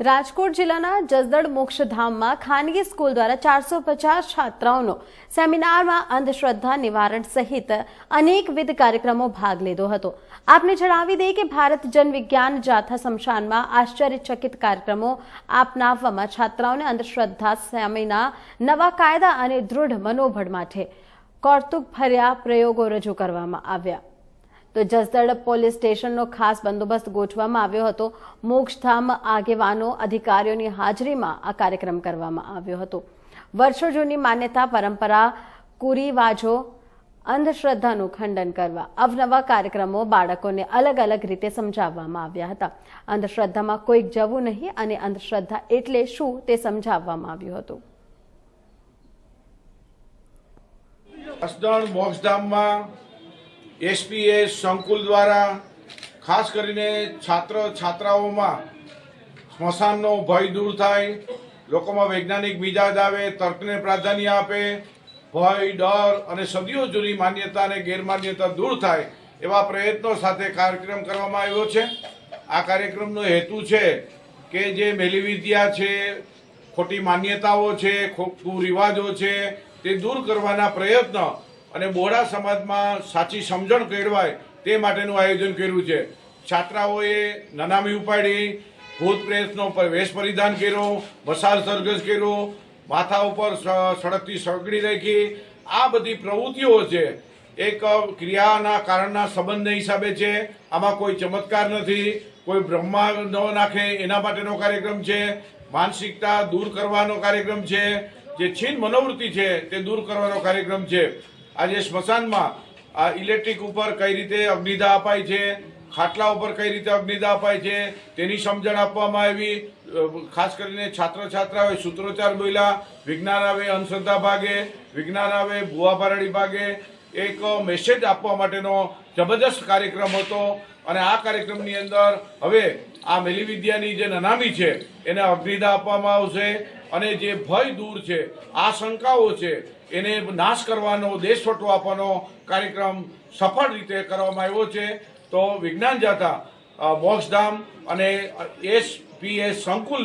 રાજકોટ જિલ્લાના જસદણ મોક્ષધામમાં ખાનગી સ્કૂલ દ્વારા ચારસો પચાસ છાત્રાઓનો સેમિનારમાં અંધશ્રદ્ધા નિવારણ સહિત અનેકવિધ કાર્યક્રમો ભાગ લીધો હતો. આપને જણાવી દઈએ કે ભારત જનવિજ્ઞાન જાથા શમશાનમાં આશ્ચર્યચકિત કાર્યક્રમો આપનાવવામાં છાત્રાઓને અંધશ્રદ્ધા સામેના નવા કાયદા અને દૃઢ મનોબળ માટે કૌતુક ભર્યા પ્રયોગો રજૂ કરવામાં આવ્યા. તો જસદણ પોલીસ સ્ટેશનનો ખાસ બંદોબસ્ત ગોઠવવામાં આવ્યો હતો. મોક્ષધામ આગેવાનો અધિકારીઓની હાજરીમાં આ કાર્યક્રમ કરવામાં આવ્યો હતો. વર્ષો જૂની માન્યતા પરંપરા, કુરીવાજો, અંધશ્રદ્ધાનું ખંડન કરવા, અવનવા કાર્યક્રમો બાળકોને અલગ અલગ રીતે સમજાવવામાં આવ્યા હતા. અંધશ્રદ્ધામાં કોઈક જવું નહીં અને અંધશ્રદ્ધા એટલે શું તે સમજાવવામાં આવ્યું હતું. અસદણ મોક્ષધામમાં એસપીએસ સંકુલ દ્વારા ખાસ કરીને છાત્ર છાત્રાઓમાં સ્મશાનનો ભય દૂર થાય, લોકોમાં વૈજ્ઞાનિક મિજાજ આવે, તર્કને પ્રાધાન્ય આપે, ભય, ડર અને સદીઓ જૂની માન્યતા અને ગેરમાન્યતા દૂર થાય એવા પ્રયત્નો સાથે કાર્યક્રમ કરવામાં આવ્યો છે. આ કાર્યક્રમનો હેતુ છે કે જે મેલી વિદ્યા છે, ખોટી માન્યતાઓ છે કુરિવાજો રિવાજો છે, તે દૂર કરવાના પ્રયત્ન અને બોરા સમાજમાં સાચી સમજણ કેળવાય તે માટેનું આયોજન કર્યું છે. છાત્રાઓએ નનામી ઉપાડી, ભૂત પ્રેતનો વેશ પરિધાન કર્યો, મસાલ સરઘસ કર્યો, માથા ઉપર સ- સગડી રાખી. આ બધી પ્રવૃત્તિઓ છે, એક ક્રિયાના કારણના સંબંધના હિસાબે છે. આમાં કોઈ ચમત્કાર નથી, કોઈ બ્રહ્મા ન નાખે એના માટેનો કાર્યક્રમ છે. માનસિકતા દૂર કરવાનો કાર્યક્રમ છે. જે છીન મનોવૃત્તિ છે તે દૂર કરવાનો કાર્યક્રમ છે. આજે સ્મશાનમાં આ ઇલેક્ટ્રિક ઉપર કઈ રીતે અગ્નિદા અપાય છે, ખાટલા ઉપર કઈ રીતે અગ્નિદા અપાય છે, તેની સમજણ આપવામાં આવી. ખાસ કરીને છાત્ર છાત્રાઓએ સૂત્રોચ્ચાર બોલ્યા, વિજ્ઞાન આવે અંધશ્રદ્ધા ભાગે, વિજ્ઞાન આવે ભુવા ભાગે. એક મેસેજ આપવા માટેનો જબરદસ્ત કાર્યક્રમ હતો અને આ કાર્યક્રમની અંદર હવે આ મેલી વિદ્યાની જે નનામી છે, એને અગ્નિદા આપવામાં આવશે અને જે ભય દૂર છે, આશંકાઓ છે એને નાશ કરવાનો દેશ છોટો આપવાનો કાર્યક્રમ સફળ રીતે કરવામાં આવ્યો છે. તો વિજ્ઞાન જાથા મોક્ષધામ અને એસ પી એસ સંકુલને